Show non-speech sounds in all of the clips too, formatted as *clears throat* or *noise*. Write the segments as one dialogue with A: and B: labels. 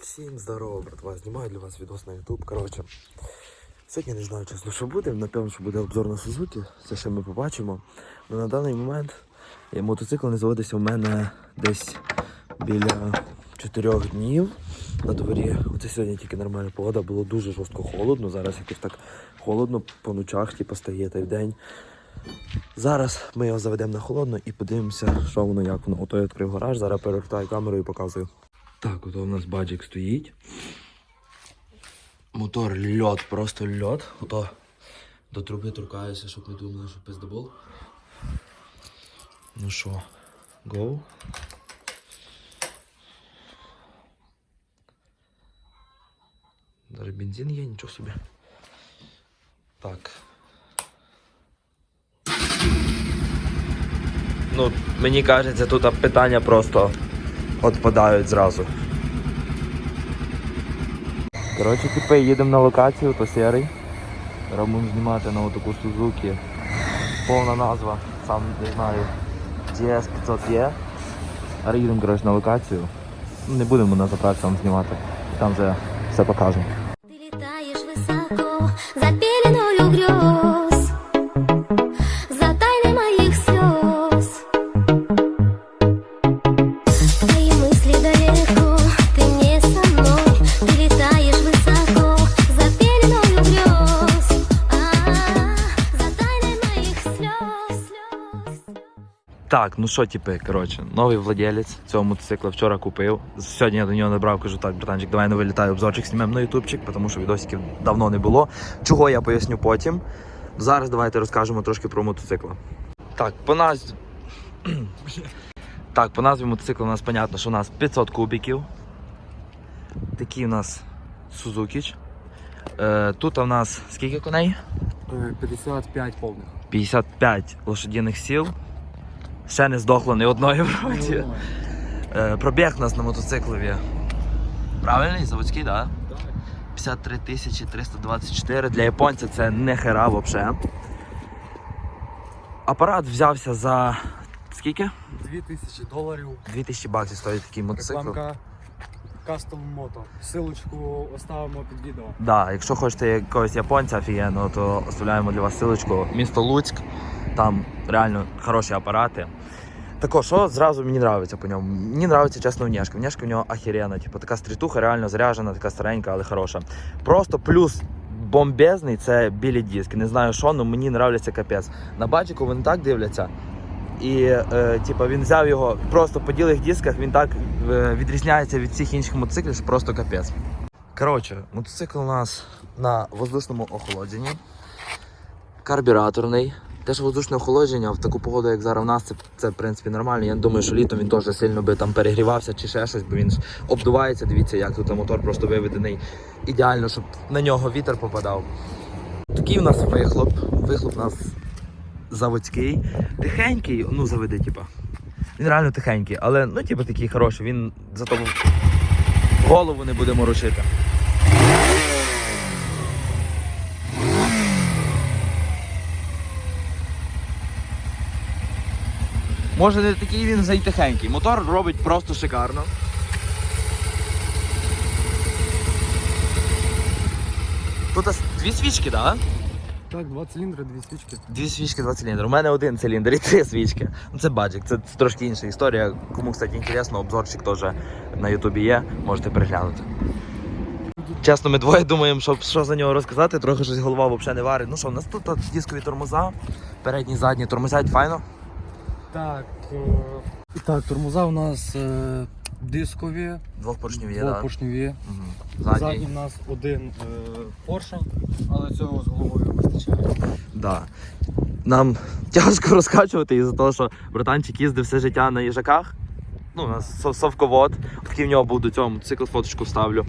A: Всім здорово, братва. Знімаю для вас відос на YouTube. Коротше, сьогодні не знаю чесно, що буде. Напевно, що буде обзор на Сузуки. Це ще ми побачимо. Але на даний момент е, мотоцикл не заводився у мене десь біля 4 днів. На дворі. Оце сьогодні тільки нормальна погода, було дуже жорстко холодно. Зараз якось так холодно по ночах, типу, стає та й вдень. Зараз ми його заведемо на холодно і подивимося, що воно, як воно. Ото я відкрив гараж, зараз перевертаю камеру і показую. Так, ото у нас баджик стоїть. Мотор льот, просто льот. Ото до труби торкаюся, щоб не думали, що пиздобол. Ну що, гоу. Даже бензин є, нічого собі. Так. Ну, мені кажеться, тут питання просто відпадають зразу. Коротше, типи, їдемо на локацію, то серий. Робимо знімати на отаку Сузуки. Повна назва, сам не знаю. GS500E. А їдемо коротше, на локацію. Не будемо на заправці там знімати. Там вже все покажемо. Так, ну що, типи, коротше, новий владелець цього мотоцикла вчора купив. Сьогодні я до нього набрав, кажу, так, братанчик, давай не вилітаю, обзорчик знімемо на ютубчик, тому що відосиків давно не було. Чого я поясню потім. Зараз давайте розкажемо трошки про мотоцикл. Так, по назві. *clears throat* Так, по назві мотоцикла у нас понятно, що у нас 500 кубиків. Такий у нас Сузукіч. Е, тут у нас скільки коней?
B: Е, 55 повних.
A: 55 лошадиних сіл. Ще не здохло ні одної вроді. Е, пробіг у нас на мотоциклові. Правильний? Заводський, так? Да? 53 тисячі 324. Для японця це не хера взагалі. Апарат взявся за скільки?
B: 2000 доларів.
A: 2000 баксів стоїть такий мотоцикл.
B: Рекламка Custom Moto. Силочку оставимо під відео.
A: Да, якщо хочете якогось японця офігенного, то оставляємо для вас ссылочку. Місто Луцьк, там реально хороші апарати. Також, що зразу мені подобається по ньому. Мені подобається чесно внешка. Внешка в нього охерена. Типу така стрітуха реально заряжена, така старенька, але хороша. Просто плюс бомбезний це білі диски. Не знаю що, але мені подобається капець. На баджику вони так дивляться. І е, типу, він взяв його просто по ділих дисках, він так е, відрізняється від всіх інших мотоциклів, що просто капець. Коротше, мотоцикл у нас на воздушному охолодженні. Карбюраторний. Теж воздушне охолодження в таку погоду, як зараз в нас, це, це в принципі нормально. Я думаю, що літом він теж сильно би там перегрівався чи ще щось, бо він ж обдувається. Дивіться, як тут мотор просто виведений ідеально, щоб на нього вітер попадав. Такий у нас вихлоп. Вихлоп у нас заводський. Тихенький, ну заведи, типа. Він реально тихенький, але ну, типу, такий хороший, він зато голову не буде морочити. Може не такий він за й тихенький. Мотор робить просто шикарно. Тут дві свічки, так? Да?
B: Так, два циліндри, дві свічки.
A: Дві свічки, два циліндри. У мене один циліндр і три свічки. Ну це баджик, це трошки інша історія. Кому, кстати, інтересно, обзорчик теж на Ютубі є, можете переглянути. Чесно, ми двоє думаємо, що, що за нього розказати, трохи щось голова взагалі не варить. Ну що, у нас тут дискові тормоза, передні, задні, тормозять файно.
B: Так. е, І так, тормоза у нас е, дискові,
A: Двохпоршневі, так?
B: двопоршневі.
A: Угу.
B: Задній
A: Задній.
B: у нас один е, поршень, але цього з головою вистачає.
A: Да. Нам *laughs* тяжко розкачувати із-за того, що братанчик їздив все життя на їжаках. Ну, у нас совковод. Такий в нього був до цього мотоцикл, фоточку вставлю.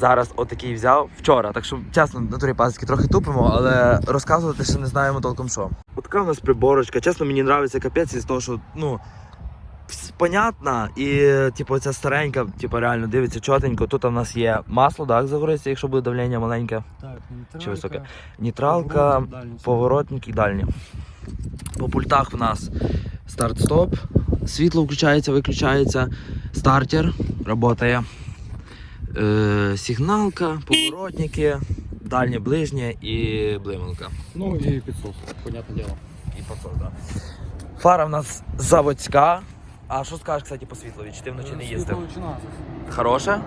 A: Зараз отакий взяв вчора. Так що, чесно, на турі пасики трохи тупимо, але розказувати ще не знаємо толком що. От така у нас приборочка. Чесно, мені подобається капець із того, що ну. Понятна, і типу ця старенька, типу реально дивиться чотенько. Тут у нас є масло, так, загориться, якщо буде давлення маленьке.
B: Так, нейтралка,
A: Чи високе?
B: Дальність.
A: поворотник і дальні. По пультах у нас старт-стоп, світло включається, виключається, стартер працює. Е, сигналка, поворотники, дальнє ближнє і блиманка.
B: Ну і підсос, понятне діло.
A: І подсос, да. Фара в нас заводська. А що скажеш, кстати, по світлові? Чи ти вночі не їздив?
B: Світловичина.
A: Хороша?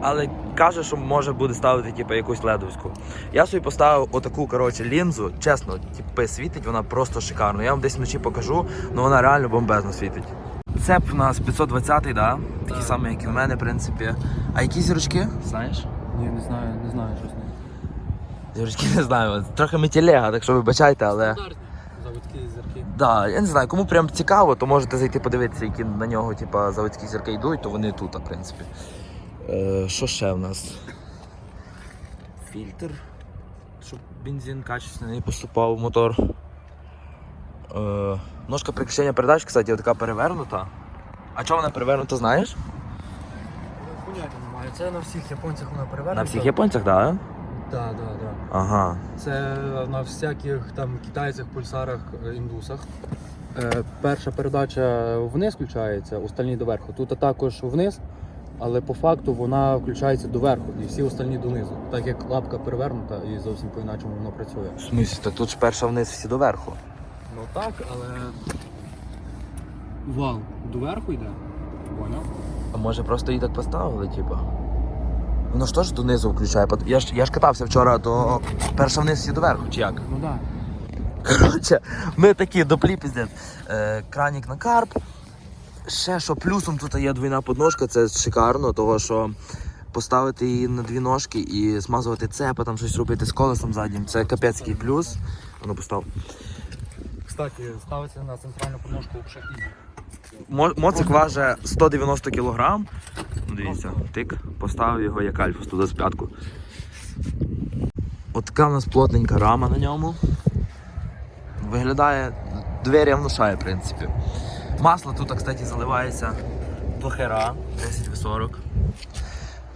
A: Але каже, що може буде ставити типу, якусь ледовську. Я собі поставив отаку коротше, лінзу. Чесно, типу, світить вона просто шикарно. Я вам десь вночі покажу, але вона реально бомбезно світить. Цеп у нас 520-й, да? Такий самий, як і в мене, в принципі. А які зірочки? Знаєш?
B: Ні, не знаю, не знаю, що з чесно.
A: Зірочки не знаю. Трохи ми так що вибачайте, але.
B: Заводські зірки.
A: Да, я не знаю, кому прям цікаво, то можете зайти подивитися, які на нього типа, заводські зірки йдуть, то вони тут, в принципі. Е, що ще в нас? Фільтр, щоб бензин качественний не поступав в мотор. Е, ножка переключення передач, кстати, така перевернута. А чого вона перевернута, знаєш?
B: Поняття немає. Це на всіх японцях вона перевернута.
A: На всіх японцях, так? Да?
B: Так, так, так.
A: Ага.
B: Це на всяких там китайцях, пульсарах, е, індусах. Е, перша передача вниз включається, остальні доверху. Тут також вниз, але по факту вона включається доверху і всі остальні донизу. Так як лапка перевернута і зовсім по-іначому воно працює.
A: В смысле, так тут ж перша вниз всі доверху.
B: Ну так, але вал доверху йде. Поняв?
A: А може просто її так поставили, типа? Воно ж теж донизу включає. Я ж, я ж катався вчора, то перша вниз всі доверху, чи як?
B: Ну так.
A: Коротше, ми такі доплі піздець. Е, кранік на карп. Ще що плюсом тут є двійна подножка, це шикарно, того що поставити її на дві ножки і смазувати цепа, там щось робити з колесом заднім. Це капецький плюс. Воно постав.
B: Кстати, ставиться на центральну подножку взагалі
A: Моцик важить 190 кг. Ну, дивіться, тик, поставив його як альфа 125. От така в нас плотненька рама на ньому. Виглядає, двері внушає, в принципі. Масло тут, кстати, заливається до хера, 10 в 40.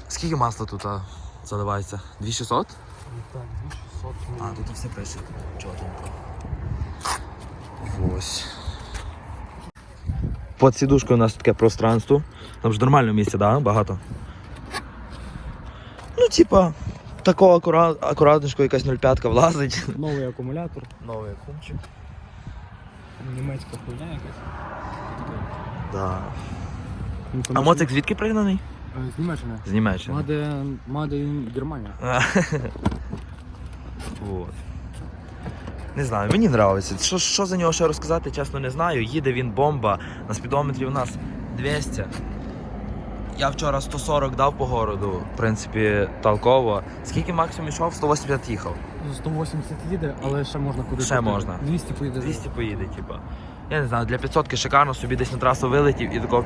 A: Скільки масла тут а, заливається? 2600?
B: Так, 2600
A: А, тут все пише. Чотенько. Ось. Под сідушкою у нас таке пространство. Там ж нормальне місце, да? Багато. Ну, типа, такого акура... акуратничко якась 0,5 влазить.
B: Новий акумулятор,
A: Новий кумчик.
B: німецька хуйня якась.
A: Да.
B: Ну,
A: А моцик звідки пригнаний?
B: Е, З Німеччини.
A: З Німеччини.
B: Маде, Маде Германія. *laughs*
A: Вот. Не знаю, мені подобається. Що, що за нього ще розказати, чесно не знаю. Їде він бомба. На спідометрі у нас 200. Я вчора 140 дав по городу, в принципі, толково. Скільки максимум йшов? 180 їхав.
B: 180 їде, але ще можна куди
A: Ще можна.
B: 200 поїде.
A: 200 поїде, типа. Я не знаю, для 500 шикарно, собі десь на трасу вилетів і тако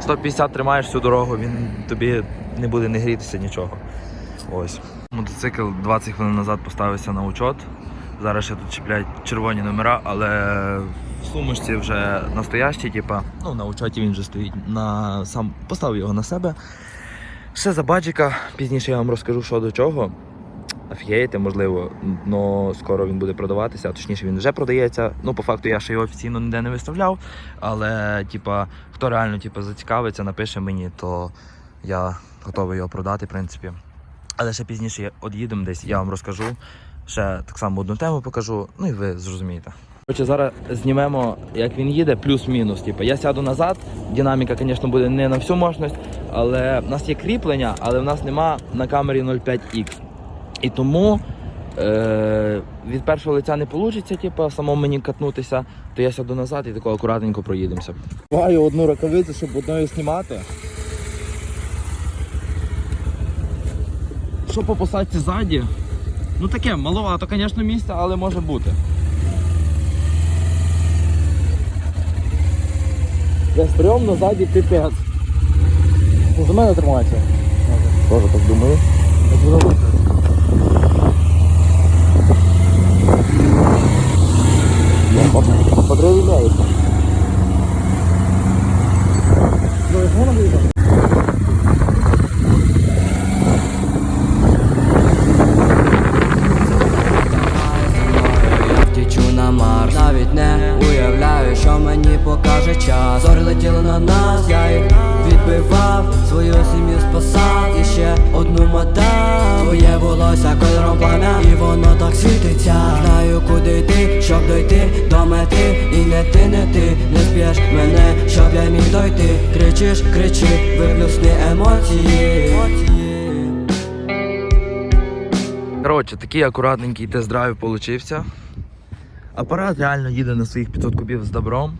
A: 150 тримаєш всю дорогу, він тобі не буде не грітися нічого. Ось. Мотоцикл 20 хвилин назад поставився на учет. Зараз ще тут чіпляють червоні номера, але в сумочці вже настоящий, типа, ну на учоті він вже стоїть на сам поставив його на себе. Ще за баджика, пізніше я вам розкажу, що до чого. Офігієте, можливо, але скоро він буде продаватися, а точніше він вже продається. Ну, по факту я ще його офіційно ніде не виставляв. Але, типа, хто реально типа, зацікавиться, напише мені, то я готовий його продати, в принципі. Але ще пізніше од'їдемо десь, я вам розкажу. Ще так само одну тему покажу, ну і ви зрозумієте. Короче, зараз знімемо, як він їде, плюс-мінус. Типу, я сяду назад, динаміка, звісно, буде не на всю мощність, але в нас є кріплення, але в нас нема на камері 0,5X. І тому е, від першого лиця не вийде, типу, самому мені катнутися, то я сяду назад і тако акуратненько проїдемося. Маю одну рукавицю, щоб одною знімати. Що по посадці ззаді? Ну таке, маловато, звісно, місця, але може бути. Я стрьомно ззаді піпець.
B: За мене тримається.
A: Тоже так думаю. Подривляється. Коротше, такий акуратненький тест-драйв получився. Апарат реально їде на своїх 500 кубів з добром.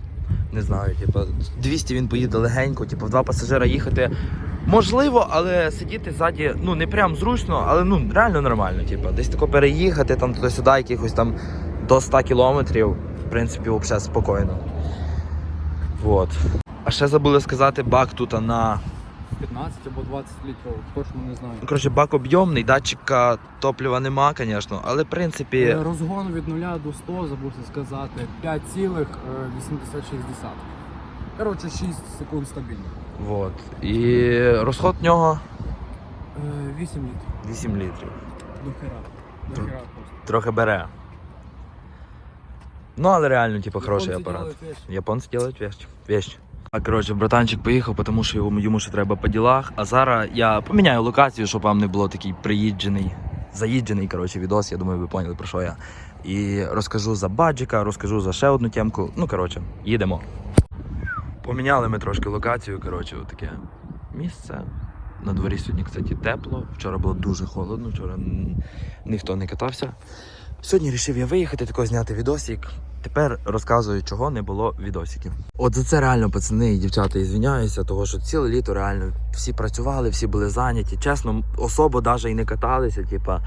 A: Не знаю, типу, 200 він поїде легенько, типу, в два пасажира їхати можливо, але сидіти ззаді, ну не прям зручно, але ну реально нормально. Типу, десь тако переїхати там туди-сюди, якихось там до 100 кілометрів, в принципі, взагалі спокійно. Вот. А ще забули сказати, бак тут на
B: 15 або 20 літрів, точно не знаю.
A: Коротше, бак об'ємний, датчика топлива нема, звісно, але в принципі.
B: Е, Розгон від 0 до 100, забув сказати, 5,80. Коротше, 6 секунд стабільно.
A: Вот. І розход в нього
B: 8 літрів.
A: 8 літрів.
B: До хера. До
A: Тру-
B: хера просто.
A: Трохи бере. Ну, але реально, типу, хороший
B: Японці
A: апарат.
B: делають вещи.
A: Японці делають вещь. вещь. Коротше, братанчик поїхав, тому що йому, йому ще треба по ділах. А зараз я поміняю локацію, щоб вам не було такий приїджений, заїджений коротше, відос. Я думаю, ви поняли про що я. І розкажу за баджика, розкажу за ще одну темку. Ну, коротше, їдемо. Поміняли ми трошки локацію. Коротше, таке місце. На дворі сьогодні, кстати, тепло. Вчора було дуже холодно, вчора ніхто не катався. Сьогодні вирішив я виїхати, тако зняти відосик. Тепер розказую, чого не було відосиків. От за це реально, пацани і дівчата, і звиняюся, того що ціле літо реально всі працювали, всі були зайняті. Чесно, особо навіть і не каталися. Типа,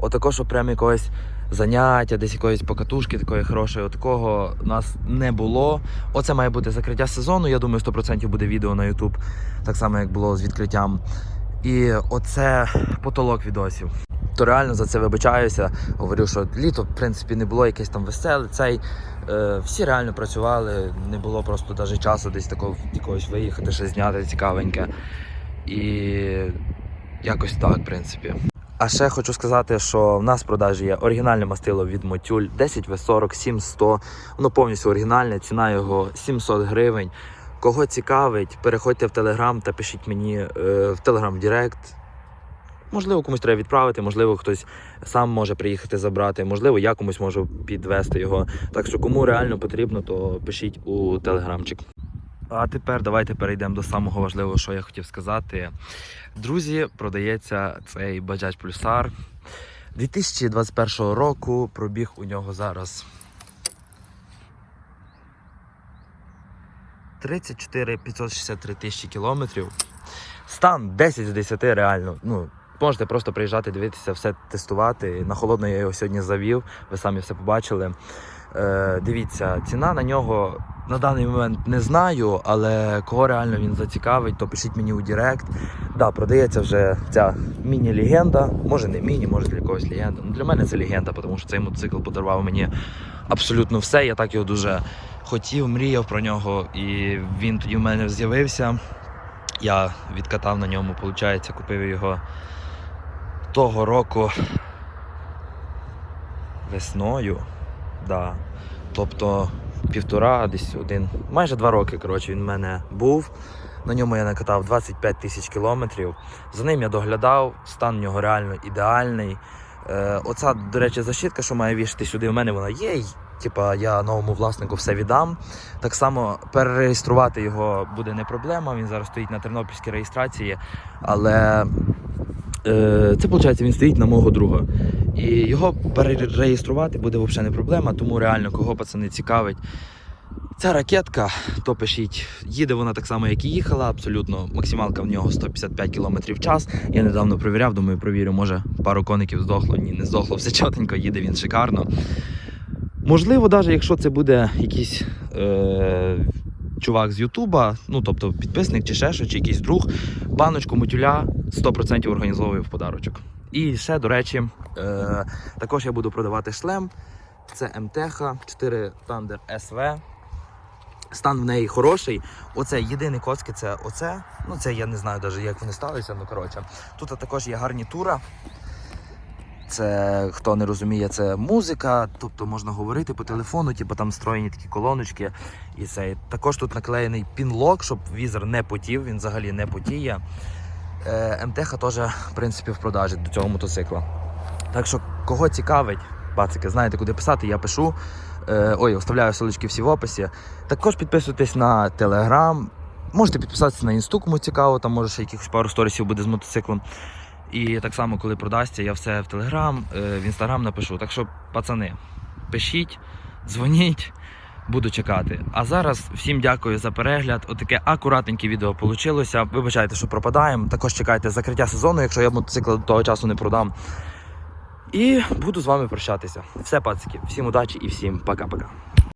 A: отако, що прям якогось заняття, десь якоїсь покатушки такої хорошої, от такого нас не було. Оце має бути закриття сезону. Я думаю, 100% буде відео на YouTube, так само як було з відкриттям. І оце потолок відосів. То реально за це вибачаюся. Говорю, що літо, в принципі, не було якесь там веселе. Цей е, всі реально працювали, не було просто навіть часу десь такого якогось виїхати, щось зняти цікавеньке. І якось так, в принципі. А ще хочу сказати, що в нас в продажі є оригінальне мастило від Мотюль 10 В40 7100. Воно повністю оригінальне, ціна його 700 гривень. Кого цікавить, переходьте в Телеграм та пишіть мені е, в Телеграм в Директ. Можливо, комусь треба відправити, можливо, хтось сам може приїхати забрати, можливо, я комусь можу підвести його. Так що, кому реально потрібно, то пишіть у телеграмчик. А тепер давайте перейдемо до самого важливого, що я хотів сказати. Друзі, продається цей Bajaj Pulsar 2021 року. Пробіг у нього зараз 34 563 тисячі кілометрів. Стан 10 з 10 реально. Ну, можете просто приїжджати, дивитися, все тестувати. На холодно я його сьогодні завів, ви самі все побачили. Е, дивіться, ціна на нього на даний момент не знаю, але кого реально він зацікавить, то пишіть мені у Директ. Да, продається вже ця міні-легенда. Може не міні, може для когось легенда. Ну, для мене це легенда, тому що цей мотоцикл подарував мені абсолютно все. Я так його дуже хотів, мріяв про нього, і він тоді в мене з'явився. Я відкатав на ньому, виходить, купив його того року весною. Да. Тобто півтора, десь один, майже два роки, коротше, він в мене був. На ньому я накатав 25 тисяч кілометрів. За ним я доглядав, стан в нього реально ідеальний. Е, оця, до речі, защитка, що має вішати сюди, у мене вона є. Типа я новому власнику все віддам. Так само перереєструвати його буде не проблема. Він зараз стоїть на тернопільській реєстрації, але це виходить, він стоїть на мого друга. І його перереєструвати буде взагалі не проблема, тому реально кого пацани цікавить. Ця ракетка, то пишіть, їде вона так само, як і їхала, абсолютно. Максималка в нього 155 км в час. Я недавно провіряв, думаю, провірю, може пару коників здохло. Ні, не здохло, все чотенько, їде він шикарно. Можливо, навіть якщо це буде якийсь е, чувак з Ютуба, ну тобто підписник чи ще чи якийсь друг, баночку мотюля 100% організовую в подарочок. І ще, до речі, е, також я буду продавати шлем. Це МТХ 4 Thunder SV. Стан в неї хороший. Оце єдиний коцки, це оце. Ну це я не знаю навіть, як вони сталися. Ну коротше. Тут також є гарнітура. Це хто не розуміє, це музика, тобто можна говорити по телефону, типу там встроєні такі колоночки. І це також тут наклеєний пінлок, щоб візор не потів, він взагалі не потіє. Е, МТХ теж, в принципі, в продажі до цього мотоцикла. Так що, кого цікавить, пацики, знаєте, куди писати, я пишу. Е, ой, оставляю ссылочки всі в описі. Також підписуйтесь на Телеграм. Можете підписатися на інсту, кому цікаво, там може ще якихось пару сторісів буде з мотоциклом. І так само, коли продасться, я все в Телеграм, е, в інстаграм напишу. Так що, пацани, пишіть, дзвоніть, буду чекати. А зараз всім дякую за перегляд. Отаке акуратненьке відео вийшло. Вибачайте, що пропадаємо. Також чекайте закриття сезону, якщо я мотоцикл до того часу не продам. І буду з вами прощатися. Все, пацики, всім удачі і всім пока-пока.